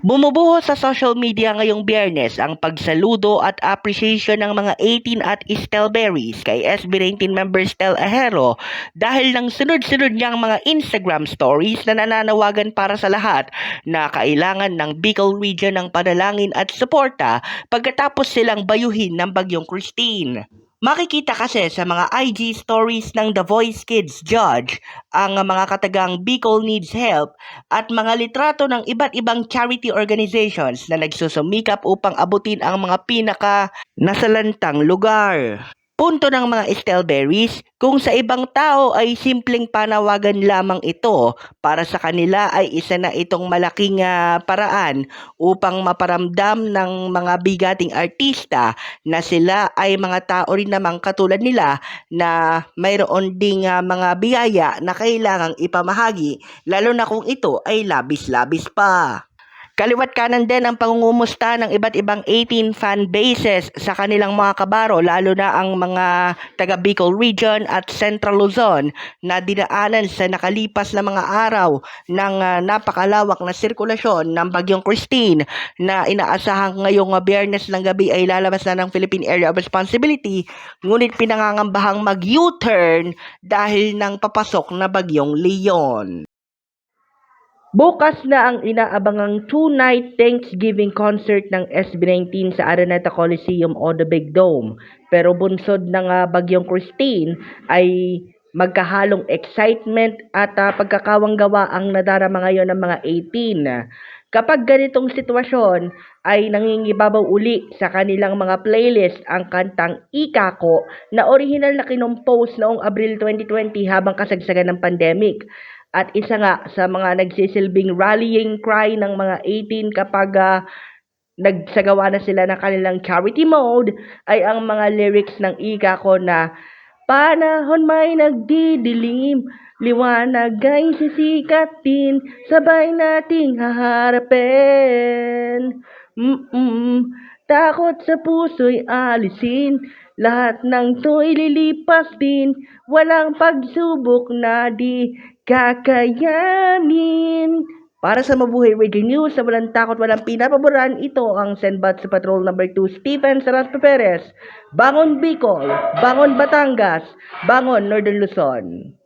Bumubuhos sa social media ngayong biyernes ang pagsaludo at appreciation ng mga 18 at Estelberries kay SB19 member Stel Ahero dahil ng sunod-sunod niyang mga Instagram stories na nananawagan para sa lahat na kailangan ng Bicol Region ng panalangin at suporta pagkatapos silang bayuhin ng bagyong Christine. Makikita kasi sa mga IG stories ng The Voice Kids Judge ang mga katagang Bicol Needs Help at mga litrato ng iba't ibang charity organizations na nagsusumikap upang abutin ang mga pinaka nasalantang lugar. Punto ng mga Estelberries, kung sa ibang tao ay simpleng panawagan lamang ito, para sa kanila ay isa na itong malaking ah, paraan upang maparamdam ng mga bigating artista na sila ay mga tao rin namang katulad nila na mayroon ding ah, mga biyaya na kailangang ipamahagi lalo na kung ito ay labis-labis pa. Kaliwat kanan din ang pangungumusta ng iba't ibang 18 fan bases sa kanilang mga kabaro lalo na ang mga taga Bicol Region at Central Luzon na dinaanan sa nakalipas na mga araw ng ah, napakalawak na sirkulasyon ng Bagyong Christine na inaasahang ngayong ah, biyernes ng gabi ay lalabas na ng Philippine Area of Responsibility ngunit pinangangambahang mag-U-turn dahil ng papasok na Bagyong Leon. Bukas na ang inaabangang two-night Thanksgiving concert ng SB19 sa Araneta Coliseum o The Big Dome. Pero bunsod ng ah, Bagyong Christine ay magkahalong excitement at ah, pagkakawanggawa ang nadarama ngayon ng mga 18. Kapag ganitong sitwasyon ay nangingibabaw uli sa kanilang mga playlist ang kantang Ika Ko na original na kinompose noong Abril 2020 habang kasagsagan ng pandemic. At isa nga sa mga nagsisilbing rallying cry ng mga 18 kapag ah, nagsagawa na sila ng kanilang charity mode ay ang mga lyrics ng Ika ko na Panahon may nagdidilim, liwanag ay sisikatin, sabay nating haharapin. Mm-mm, takot sa puso'y alisin, lahat ng to'y lilipas din, walang pagsubok na di kakayanin. Para sa Mabuhay Radio News sa walang takot, walang pinapaboran, ito ang Senbat sa Patrol number 2, Stephen Saraspe Perez. Bangon Bicol, Bangon Batangas, Bangon Northern Luzon.